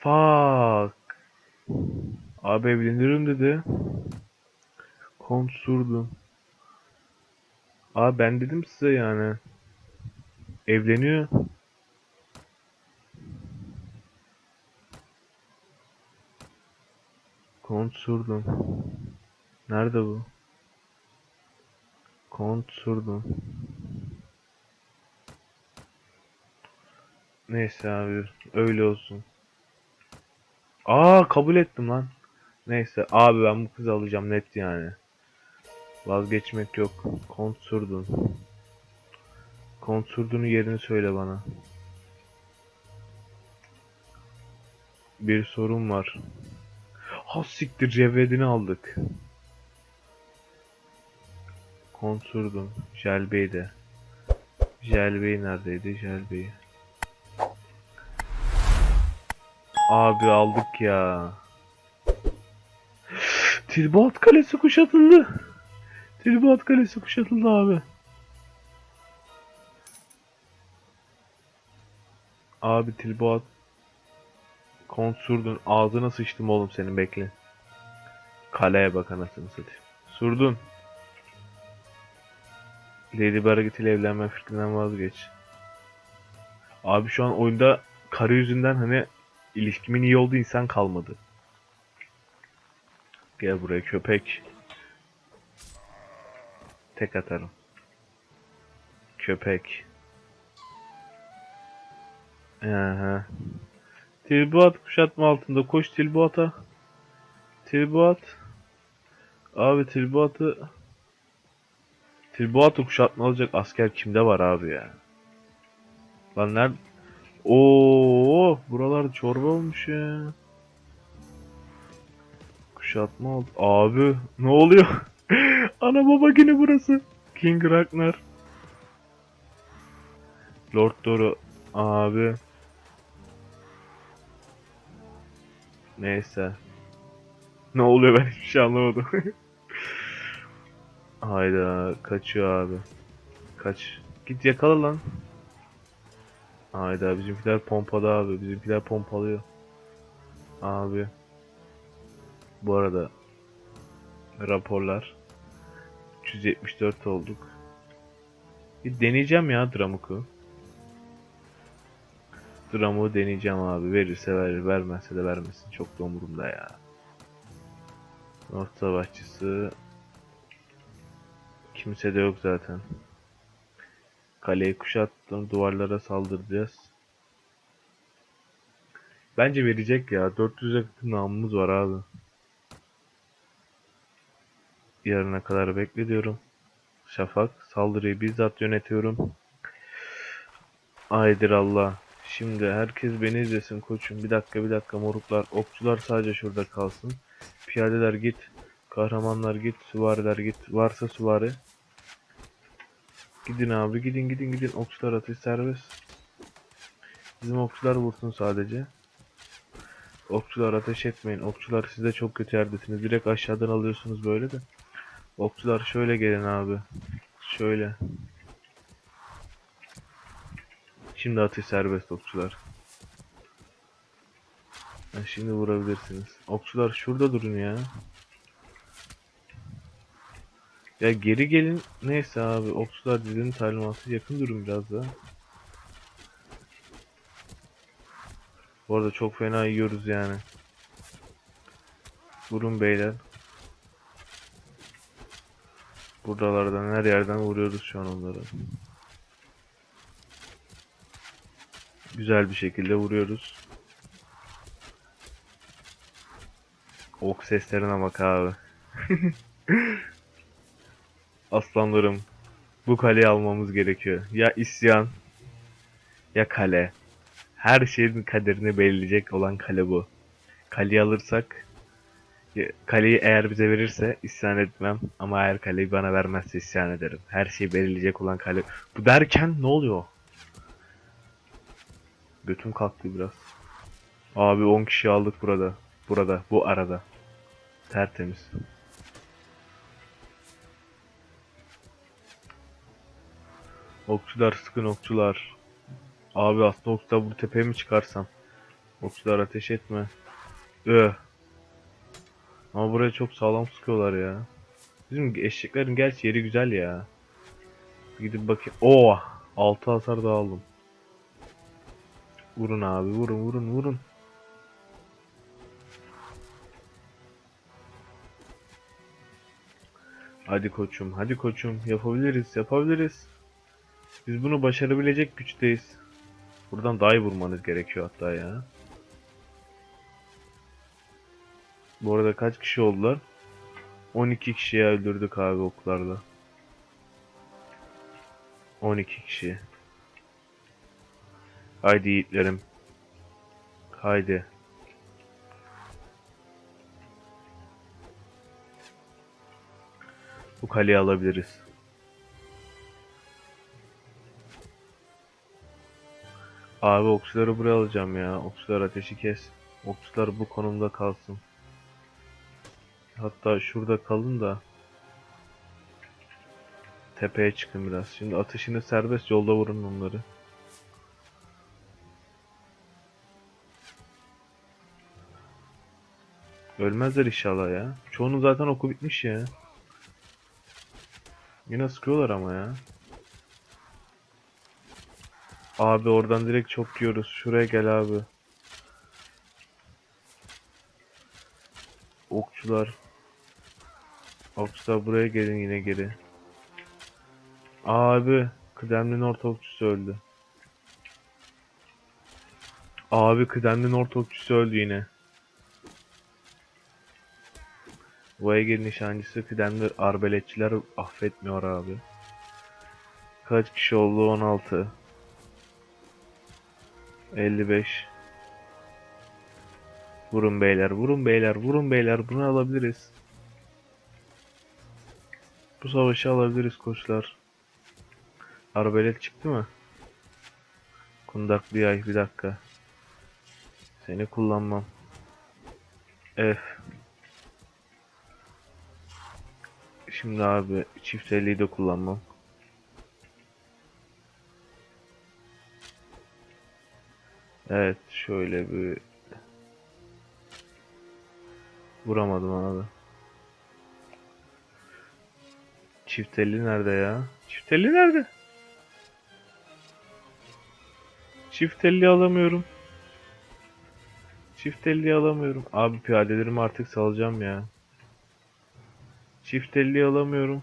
Fuck. Abi evlenirim dedi. Kont surdum. Abi ben dedim size yani. Evleniyor. Kont surdum. Nerede bu? Kont surdum. Neyse abi öyle olsun. Aa kabul ettim lan. Neyse abi ben bu kızı alacağım net yani. Vazgeçmek yok. Kont surdun. Kont surdunun yerini söyle bana. Bir sorun var. Ha siktir cevvedini aldık. Kont surdun. Jelbey de. Jelbey neredeydi? Jelbey. Abi aldık ya. Tilbat Kalesi kuşatıldı. Tilbat Kalesi kuşatıldı abi. Abi Tilbat Konsurdun. Ağzına sıçtım oğlum senin bekle. Kaleye bak anasını satayım. Surdun. Lady Baragit ile evlenme fikrinden vazgeç. Abi şu an oyunda karı yüzünden hani ilişkimin iyi olduğu insan kalmadı. Gel buraya köpek. Tek atarım. Köpek. Aha. Tilbuat kuşatma altında. Koş Tilbuat'a. Tilbuat. Abi Tilbuat'ı Tilbuat'ı kuşatma alacak asker kimde var abi ya? Lan nerede? Oo, buralar çorba olmuş ya. Kuşatma oldu. Abi ne oluyor? Ana baba yine burası. King Ragnar. Lord Doro abi. Neyse. Ne oluyor ben hiçbir şey anlamadım. Hayda kaçıyor abi. Kaç. Git yakala lan. Hayda bizimkiler pompada abi. Bizimkiler pompalıyor. Abi. Bu arada raporlar 374 olduk. Bir deneyeceğim ya Dramuk'u. Dramuk'u deneyeceğim abi. Verirse verir, vermezse de vermesin. Çok da umurumda ya. North Savaşçısı kimse de yok zaten. Kaleyi kuşattım. Duvarlara saldıracağız. Bence verecek ya. 400'e yakın namımız var abi. Yarına kadar bekliyorum. Şafak. Saldırıyı bizzat yönetiyorum. Aydır Allah. Şimdi herkes beni izlesin koçum. Bir dakika bir dakika moruklar. Okçular sadece şurada kalsın. Piyadeler git. Kahramanlar git. Süvariler git. Varsa süvari. Gidin abi gidin gidin gidin. Okçular atış serbest. Bizim okçular vursun sadece. Okçular ateş etmeyin. Okçular size çok kötü yerdesiniz. Direkt aşağıdan alıyorsunuz böyle de. Okçular şöyle gelin abi. Şöyle. Şimdi atış serbest okçular. Ha, şimdi vurabilirsiniz. Okçular şurada durun ya. Ya geri gelin. Neyse abi. Okçular dizinin talimatı yakın durun biraz da. Bu arada çok fena yiyoruz yani. Vurun beyler. Buralardan her yerden vuruyoruz şu an onları. Güzel bir şekilde vuruyoruz. Ok seslerine bak abi. Aslanlarım. Bu kaleyi almamız gerekiyor. Ya isyan ya kale. Her şeyin kaderini belirleyecek olan kale bu. Kaleyi alırsak kaleyi eğer bize verirse isyan etmem ama eğer kaleyi bana vermezse isyan ederim. Her şeyi belirleyecek olan kale. Bu derken ne oluyor? Götüm kalktı biraz. Abi 10 kişi aldık burada. Burada, bu arada. Tertemiz. Okçular sıkın okçular. Abi aslında okçular bu tepeye mi çıkarsam? Okçular ateş etme. Öh. Ama buraya çok sağlam sıkıyorlar ya. Bizim eşeklerin gerçi yeri güzel ya. Gidip bakayım. Oo! 6 hasar daha aldım. Vurun abi vurun vurun vurun. Hadi koçum hadi koçum yapabiliriz yapabiliriz. Biz bunu başarabilecek güçteyiz. Buradan daha vurmanız gerekiyor hatta ya. Bu arada kaç kişi oldular? 12 kişiyi öldürdük abi oklarda. 12 kişi. Haydi yiğitlerim. Haydi. Bu kaleyi alabiliriz. Abi okçuları buraya alacağım ya. Okçular ateşi kes. Okçular bu konumda kalsın. Hatta şurada kalın da tepeye çıkın biraz. Şimdi atışını serbest yolda vurun onları. Ölmezler inşallah ya. Çoğunun zaten oku bitmiş ya. Yine sıkıyorlar ama ya. Abi oradan direkt çok yiyoruz. Şuraya gel abi. Okçular. Okçular buraya gelin yine geri. Abi. Kıdemli orta okçusu öldü. Abi kıdemli orta okçusu öldü yine. Voyager nişancısı kıdemli arbeletçiler affetmiyor abi. Kaç kişi oldu? 16. 55. Vurun beyler, vurun beyler, vurun beyler. Bunu alabiliriz. Bu savaşı alabiliriz koçlar. Arbelet çıktı mı? Kundaklı yay bir dakika. Seni kullanmam. F. Şimdi abi çift elliyi de kullanmam. Evet şöyle bir vuramadım abi. Çift elli nerede ya? Çift elli nerede? Çift elli alamıyorum. Çift elli alamıyorum. Abi piyadelerimi artık salacağım ya. Çift elli alamıyorum.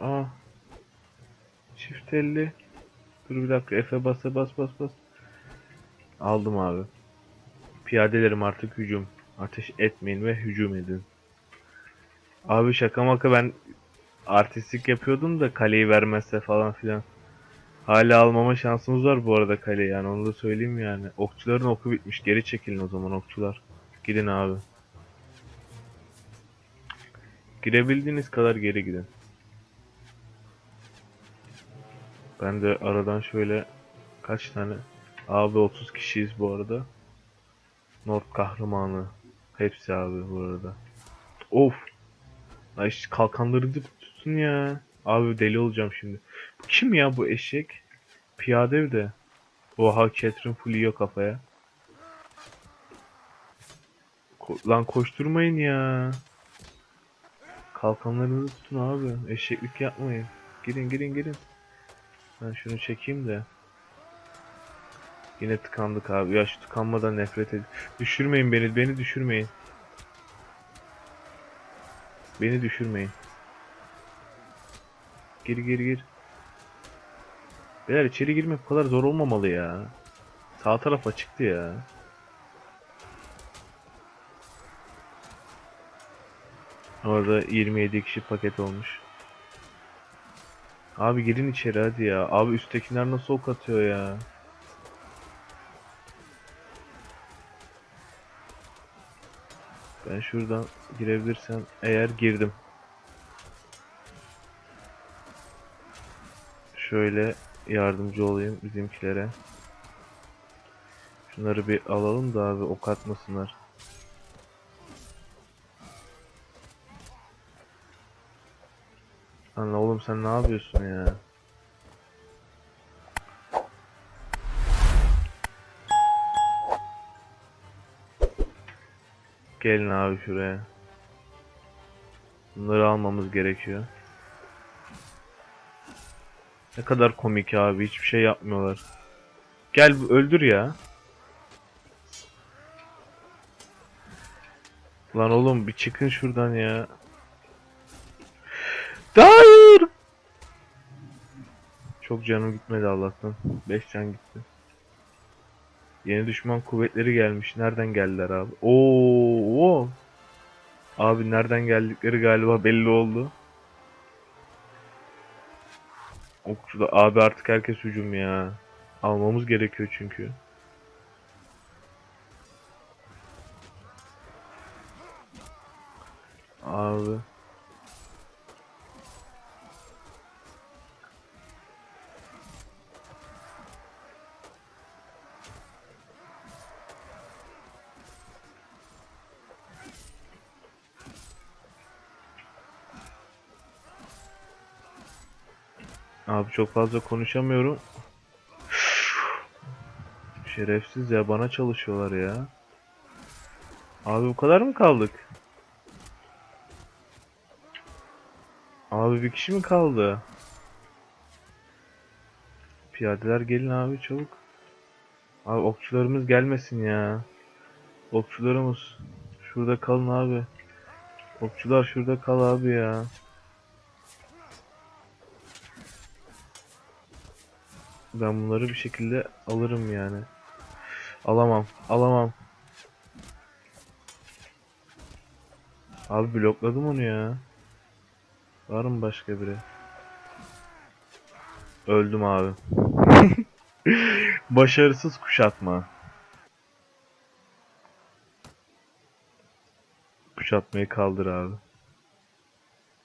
Aa. Çift elli. Dur bir dakika F'e bas bas bas bas. Aldım abi. Piyadelerim artık hücum. Ateş etmeyin ve hücum edin. Abi şaka maka ben artistlik yapıyordum da kaleyi vermezse falan filan. Hala almama şansımız var bu arada kaleyi yani onu da söyleyeyim yani. Okçuların oku bitmiş. Geri çekilin o zaman okçular. Gidin abi. Girebildiğiniz kadar geri gidin. Ben de aradan şöyle kaç tane abi 30 kişiyiz bu arada. North kahramanı. Hepsi abi bu arada. Of. Ay işte kalkanları tutsun ya. Abi deli olacağım şimdi. Kim ya bu eşek? Piyade de. Oha Catherine full yiyor kafaya. Ko- lan koşturmayın ya. Kalkanlarınızı tutun abi. Eşeklik yapmayın. Girin girin girin. Ben şunu çekeyim de. Yine tıkandık abi. Ya şu tıkanmadan nefret ediyorum. Düşürmeyin beni. Beni düşürmeyin. Beni düşürmeyin. Gir gir gir. Beyler içeri girmek bu kadar zor olmamalı ya. Sağ taraf açıktı ya. Orada 27 kişi paket olmuş. Abi girin içeri hadi ya. Abi üsttekiler nasıl ok atıyor ya. Ben şuradan girebilirsem eğer girdim. Şöyle yardımcı olayım bizimkilere. Şunları bir alalım da abi ok atmasınlar. Lan oğlum sen ne yapıyorsun ya? Gelin abi şuraya. Bunları almamız gerekiyor. Ne kadar komik abi hiçbir şey yapmıyorlar. Gel öldür ya. Lan oğlum bir çıkın şuradan ya. Hayır. Çok canım gitmedi Allah'tan. 5 can gitti. Yeni düşman kuvvetleri gelmiş. Nereden geldiler abi? Oo. Abi nereden geldikleri galiba belli oldu. Okçuda abi artık herkes hücum ya. Almamız gerekiyor çünkü. Abi. Çok fazla konuşamıyorum. Şerefsiz ya bana çalışıyorlar ya. Abi bu kadar mı kaldık? Abi bir kişi mi kaldı? Piyadeler gelin abi çabuk. Abi okçularımız gelmesin ya. Okçularımız şurada kalın abi. Okçular şurada kal abi ya. Ben bunları bir şekilde alırım yani. Alamam. Alamam. Abi blokladım onu ya. Var mı başka biri? Öldüm abi. Başarısız kuşatma. Kuşatmayı kaldır abi.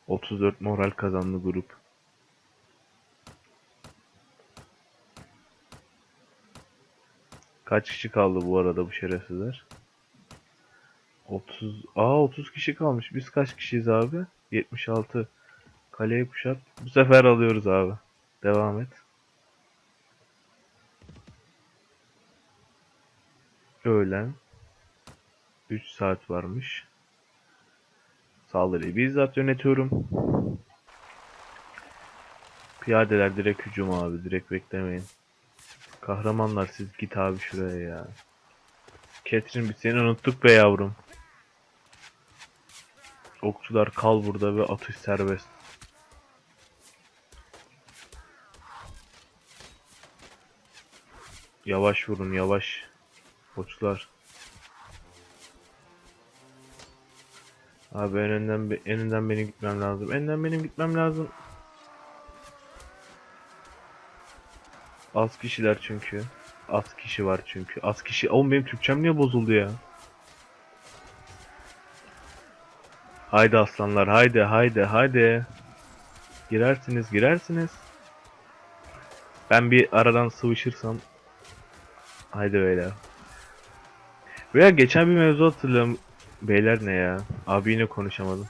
34 moral kazandı grup. Kaç kişi kaldı bu arada bu şerefsizler? 30 Aa 30 kişi kalmış. Biz kaç kişiyiz abi? 76. Kaleyi kuşat. Bu sefer alıyoruz abi. Devam et. Öğlen. 3 saat varmış. Saldırıyı bizzat yönetiyorum. Piyadeler direkt hücum abi. Direkt beklemeyin. Kahramanlar siz git abi şuraya ya. Catherine biz seni unuttuk be yavrum. Okçular kal burada ve atış serbest. Yavaş vurun yavaş. Okçular. Abi en önden, en önden benim gitmem lazım. En önden benim gitmem lazım. Az kişiler çünkü. Az kişi var çünkü. Az kişi. Oğlum benim Türkçem niye bozuldu ya? Haydi aslanlar haydi haydi haydi. Girersiniz girersiniz. Ben bir aradan sıvışırsam. Haydi beyler. Veya geçen bir mevzu hatırlıyorum. Beyler ne ya? Abi yine konuşamadım.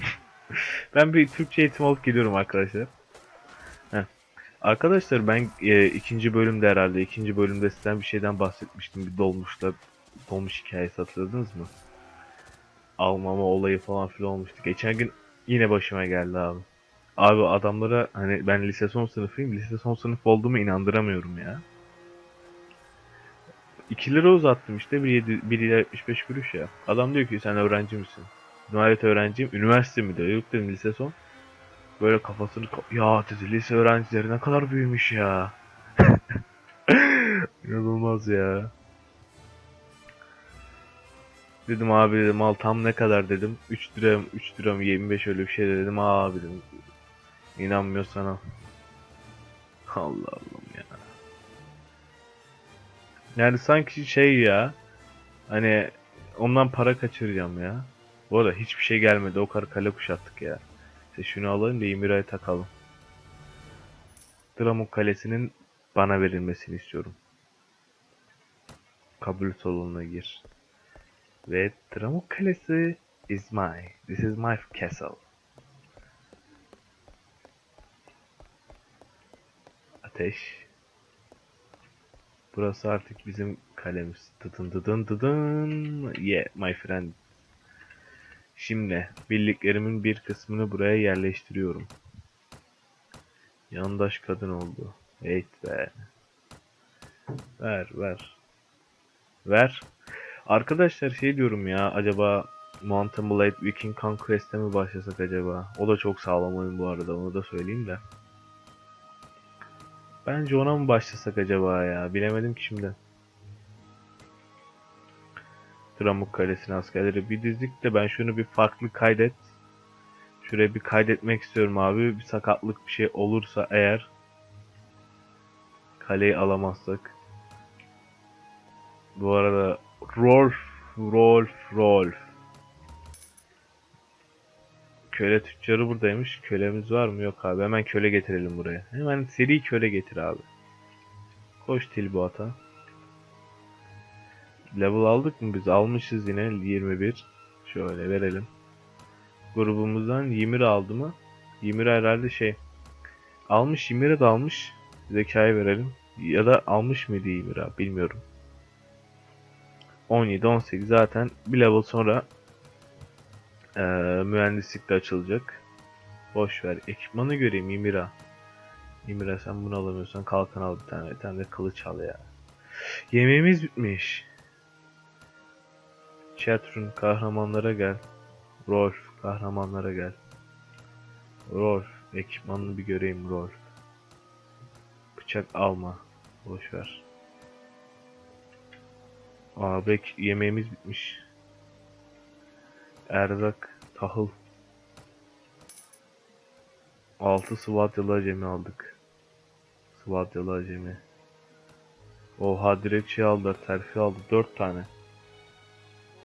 ben bir Türkçe eğitim alıp geliyorum arkadaşlar. Arkadaşlar ben e, ikinci bölümde herhalde ikinci bölümde sizden bir şeyden bahsetmiştim. Bir dolmuşla dolmuş hikayesi hatırladınız mı? Almama olayı falan filan olmuştu. Geçen gün yine başıma geldi abi. Abi adamlara hani ben lise son sınıfıyım. Lise son sınıf olduğumu inandıramıyorum ya. 2 lira uzattım işte 1, 1 lira 75 kuruş ya. Adam diyor ki sen öğrenci misin? Evet öğrenciyim. Üniversite mi diyor. Yok dedim lise son. Böyle kafasını ka- ya dedi lise öğrencileri ne kadar büyümüş ya. İnanılmaz ya. Dedim abi dedim al tam ne kadar dedim. 3 lira mı 3 lira mı 25 öyle bir şey dedim abi dedim. İnanmıyor sana. Allah Allah'ım ya. Yani sanki şey ya. Hani ondan para kaçıracağım ya. Bu arada hiçbir şey gelmedi. O kadar kale kuşattık ya. İşte şunu alalım da İmira'yı takalım. Dramuk Kalesi'nin bana verilmesini istiyorum. Kabul salonuna gir. Ve Dramuk Kalesi is my. This is my castle. Ateş. Burası artık bizim kalemiz. Tıdın tıdın tıdın. Yeah, my friend. Şimdi birliklerimin bir kısmını buraya yerleştiriyorum. Yandaş kadın oldu. Evet be. Ver ver. Ver. Arkadaşlar şey diyorum ya acaba Mountain Blade Viking Conquest'e mi başlasak acaba? O da çok sağlam oyun bu arada onu da söyleyeyim de. Bence ona mı başlasak acaba ya? Bilemedim ki şimdi. Tramuk Kalesi'ne askerleri bir dizdik de ben şunu bir farklı kaydet. Şuraya bir kaydetmek istiyorum abi. Bir sakatlık bir şey olursa eğer kaleyi alamazsak. Bu arada Rolf, Rolf, Rolf. Köle tüccarı buradaymış. Kölemiz var mı? Yok abi. Hemen köle getirelim buraya. Hemen seri köle getir abi. Koş Tilboat'a. Level aldık mı biz? Almışız yine 21. Şöyle verelim. Grubumuzdan Ymir aldı mı? Ymir herhalde şey. Almış Ymir'e de almış. Zekayı verelim. Ya da almış mıydı Ymir abi bilmiyorum. 17 18 zaten bir level sonra eee mühendislik de açılacak. Boş ver. Ekipmanı göreyim Ymira. Ymira sen bunu alamıyorsan kalkan al bir tane. Bir tane de kılıç al ya. Yemeğimiz bitmiş. Chatrun kahramanlara gel. Rolf kahramanlara gel. Rolf ekipmanını bir göreyim Rolf. Bıçak alma. Boş ver. Aa bek yemeğimiz bitmiş. Erzak, tahıl. 6 Svadyalı acemi aldık. Svadyalı acemi. Oha direkt şey aldılar, terfi aldı. 4 tane.